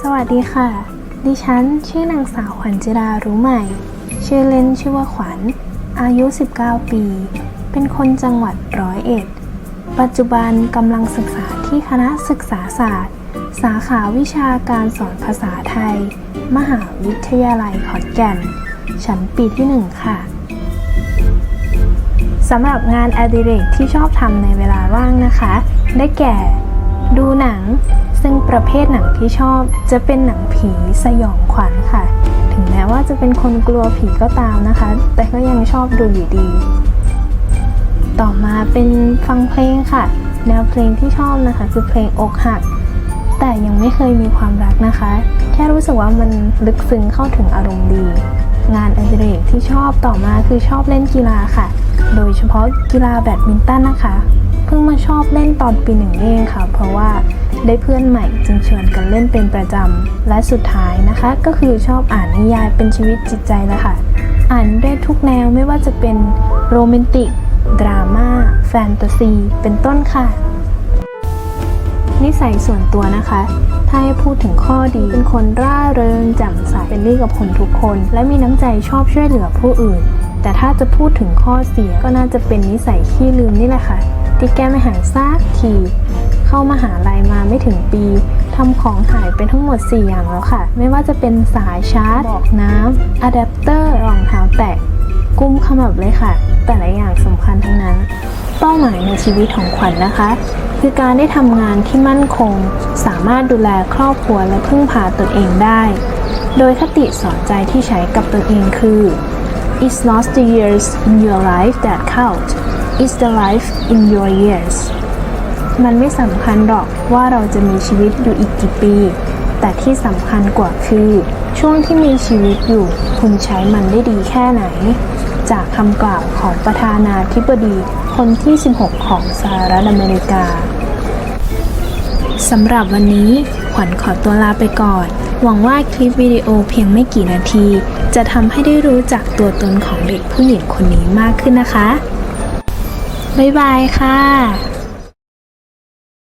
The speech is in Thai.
สวัสดีค่ะ ดิฉันชื่อนางสาวขวัญจิรารู้ใหม่ ชื่อเล่นชื่อว่าขวัญ อายุ 19 ปี เป็นคนจังหวัดร้อยเอ็ด ปัจจุบันกำลังศึกษาที่คณะศึกษาศาสตร์ สาขาวิชาการสอนภาษาไทย มหาวิทยาลัยขอนแก่น ชั้นปีที่ 1 ค่ะสำหรับงานอดิเรกที่ชอบทำในเวลาว่างนะคะ ได้แก่ ดูหนัง ซึ่งประเภทหนังที่ชอบจะเป็นหนังผีสยองขวัญค่ะ ถึงแม้ว่าจะเป็นคนกลัวผีก็ตามนะคะ แต่ก็ยังชอบดูอยู่ดี ต่อมาเป็นฟังเพลงค่ะ แนวเพลงที่ชอบนะคะ คือเพลงอกหัก แต่ยังไม่เคยมีความรักนะคะ แค่รู้สึกว่ามันลึกซึ้งเข้าถึงอารมณ์ดี งานอดิเรกที่ชอบต่อมาคือชอบเล่นกีฬาค่ะ โดยเฉพาะกีฬาแบดมินตันนะคะ เพิ่งมาชอบเล่นตอนปีหนึ่งเองค่ะ เพราะว่าได้เพื่อนใหม่จึงชวนกันเล่นเป็นประจำ และสุดท้ายนะคะ ก็คือชอบอ่านนิยายเป็นชีวิตจิตใจละค่ะ อ่านได้ทุกแนวไม่ว่าจะเป็นโรแมนติก ดราม่า แฟนตาซี เป็นต้นค่ะ นิสัยส่วนตัวนะคะ ถ้าให้พูดถึงข้อดี เป็นคนร่าเริงแจ่มใสเป็นรีกับคนทุกคน และมีน้ำใจชอบช่วยเหลือผู้อื่น แต่ถ้าจะพูดถึงข้อเสียก็น่าจะเป็นนิสัยขี้ลืมนี่แหละค่ะ ที่แก้ไม่หายซากที เข้ามาหาลัยมาไม่ถึงปีทำของหายไปทั้งหมด 4 อย่างแล้วค่ะ ไม่ว่าจะเป็นสายชาร์จบอกน้ำอะแดปเตอร์รองเท้าแตะกุมขมับเลยค่ะ แต่ละอย่างสำคัญทั้งนั้น เป้าหมายในชีวิตของขวัญนะคะ คือการได้ทำงานที่มั่นคง สามารถดูแลครอบครัวและพึ่งพาตนเองได้ โดยคติสอนใจที่ใช้กับตนเองคือ It's not the years in your life that count it's the life in your years มันไม่สำคัญหรอกว่าเราจะมีชีวิตอยู่อีกกี่ปี แต่ที่สำคัญกว่าคือช่วงที่มีชีวิตอยู่คุณใช้มันได้ดีแค่ไหน จากคำกล่าวของประธานาธิบดีคนที่ 16 ของสหรัฐอเมริกาสำหรับวันนี้ขวัญขอตัวลาไปก่อน หวังว่าคลิปวิดีโอเพียงไม่กี่นาที จะทำให้ได้รู้จักตัวตนของเด็กผู้หญิงคนนี้มากขึ้นนะคะ บ๊ายบายค่ะ